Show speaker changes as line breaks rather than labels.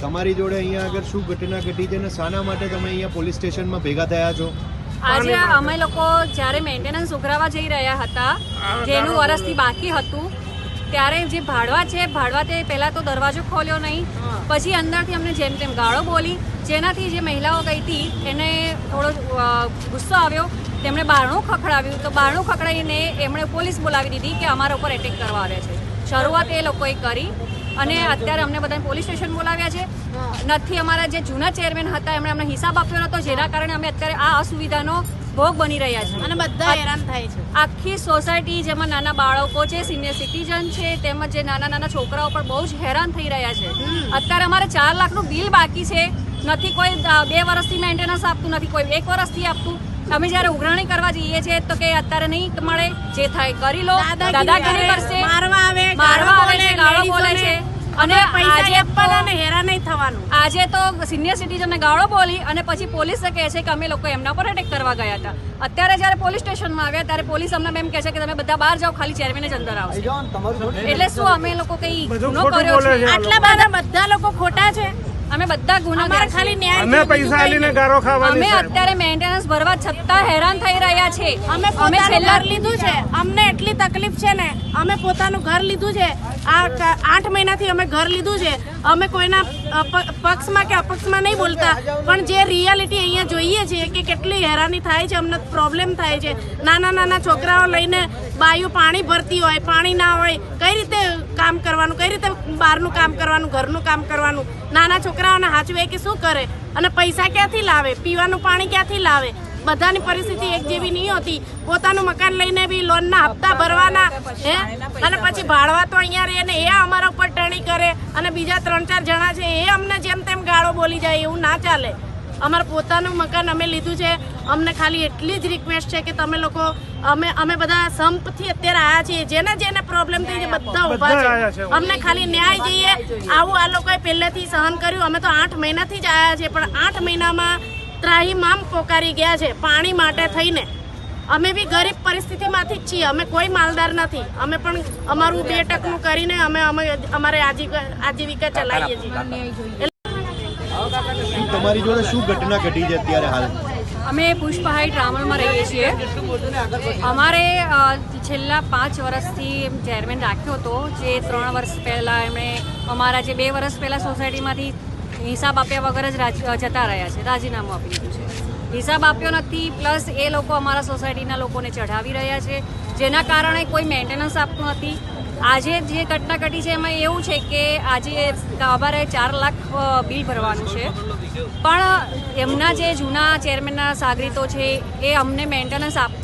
તમારી જોડે અહીંયા આગળ શું ઘટના ઘટી છે અને શાના માટે તમે અહીંયા પોલીસ સ્ટેશનમાં ભેગા થયા છો?
આજે અમે લોકો જ્યારે મેન્ટેનન્સ ઉઘરાવા જઈ રહ્યા હતા, જેનું વરસથી બાકી હતું, ત્યારે જે ભાડવા છે, ભાડવા તે પહેલાં તો દરવાજો ખોલ્યો નહીં. પછી અંદરથી અમને જેમ તેમ ગાળો બોલી, જેનાથી જે મહિલાઓ ગઈ હતી, એને થોડો ગુસ્સો આવ્યો. તેમણે બારણું ખખડાવ્યું. તો બારણું ખખડાવીને એમણે પોલીસ બોલાવી દીધી કે અમારા ઉપર એટેક કરવા આવ્યા છે. શરૂઆત એ લોકોએ કરી. અને અત્યારે અમને બધાને પોલીસ સ્ટેશન બોલાવ્યા છે. નથી અમારા જે જૂના ચેરમેન હતા એમણે અમને હિસાબ આપ્યો નતો જેના કારણે અમે અત્યારે આ અસુવિધાનો ભોગ બની રહ્યા છે
અને બધા હેરાન થાય છે.
આખી સોસાયટી જેમાં નાના બાળકો છે સિનિયર સિટીઝન છે તેમજ જે નાના નાના છોકરાઓ પણ બહુ જ હેરાન થઈ રહ્યા છે. અત્યારે અમારે ચાર લાખનું બિલ બાકી છે. નથી કોઈ બે વર્ષથી મેન્ટેનન્સ આપતું નથી કોઈ એક વર્ષથી આપતું. અમે જ્યારે ઉઘરાણી કરવા જઈએ છીએ તો કે અત્યારે નહીં મળે જે થાય કરી લો. દાદાગીરી કરશે.
આવે
મારવા આવે છે ગાળો બોલે છે. અને આજે
ને હેરાન નહીં થવાનું.
આજે તો સિનિયર સિટીઝનને ગાળો બોલી અને પછી પોલીસે કહે છે કે અમે લોકો એમના પર અટેક કરવા ગયા હતા. અત્યારે જ્યારે પોલીસ સ્ટેશનમાં આવ્યા ત્યારે પોલીસ અમને એમ કહે છે કે તમે બધા બહાર જાઓ ખાલી ચેરમેન જ અંદર આવશે. એટલે શું અમે લોકો કઈ ગુનો કર્યો છે.
આટલા બધા બધા લોકો ખોટા છે.
અમે બધા
ગુનાગાર ખાલી ન્યાય
અમે પૈસા આલીને ગારો ખાવાની
અમે અત્યારે મેન્ટેનન્સ ભરવા છતાં હેરાન થઈ રહ્યા છે.
અમે અમે છેલ્લા ઘર લીધું છે. અમને એટલી તકલીફ છે ને અમે પોતાનું ઘર લીધું છે. આ આઠ મહિનાથી અમે ઘર લીધું છે. અમે કોઈના અપ- પક્ષમાં કે અપક્ષમાં નહીં બોલતા. પણ જે રિયાલિટી અહીંયા જોઈએ છીએ કે કેટલી હેરાની થાય છે અમને પ્રોબ્લેમ થાય છે. નાના નાના છોકરાઓ લઈને બાયું પાણી ભરતી હોય પાણી ના હોય કઈ રીતે કામ કરવાનું કઈ રીતે બહારનું કામ કરવાનું ઘરનું કામ કરવાનું? નાના છોકરાઓને હાચવે કે શું કરે? અને પૈસા ક્યાંથી લાવે? પીવાનું પાણી ક્યાંથી લાવે? બધાની પરિસ્થિતિ એક જેવી નહીં હોતી. પોતાનું મકાન લઈને બી લોનના હપ્તા ભરવાના હે? અને પછી ભાડવા તો અહીંયા રહે ને એ અમારા ઉપર ટણી કરે. અને બીજા ત્રણ ચાર જણા છે એ અમને જેમ તેમ ગાળો બોલી જાય એવું ના ચાલે. અમારું પોતાનું મકાન અમે લીધું છે. અમને ખાલી એટલી જ રિક્વેસ્ટ છે કે તમે લોકો અમે અમે બધા સંપથી અત્યારે આવ્યા છીએ. જેને જેને પ્રોબ્લેમ થઈ છે બધા ઊભા છે. અમને ખાલી ન્યાય જોઈએ. આવું આ લોકોએ પહેલેથી સહન કર્યું. અમે તો આઠ મહિનાથી જ આવ્યા છીએ પણ આઠ મહિનામાં ત્રાહીમામ પોકારી ગયા છે પાણી માટે થઈને. અમે બી ગરીબ પરિસ્થિતિમાંથી જ છીએ. અમે કોઈ માલદાર નથી. અમે પણ અમારું બે ટકનું કરીને અમે અમે અમારે આજીવિકા આજીવિકા ચલાવીએ છીએ.
શું તમારી જોડે શું ઘટના ઘટી છે અત્યારે હાલ?
અમે પુષ્પા હાઈટ રામણમાં રહીએ છીએ. અમારે છેલ્લા પાંચ વર્ષથી ચેરમેન રાખ્યો હતો, જે ત્રણ વર્ષ પહેલાં એમણે અમારા જે બે વર્ષ પહેલાં સોસાયટીમાંથી હિસાબ આપ્યા વગર જ જતા રહ્યા છે, રાજીનામું આપી દીધું છે. હિસાબ આપ્યો નથી, પ્લસ એ લોકો અમારા સોસાયટીના લોકોને ચઢાવી રહ્યા છે, જેના કારણે કોઈ મેન્ટેનન્સ આપતું નથી. આજે જે ઘટના ઘટી છે એમાં એવું છે કે આજે અમારે ચાર લાખ બિલ ભરવાનું છે. પણ એમના જે જૂના ચેરમેનના સાગરીતો છે, એ અમને મેન્ટેનન્સ આપતા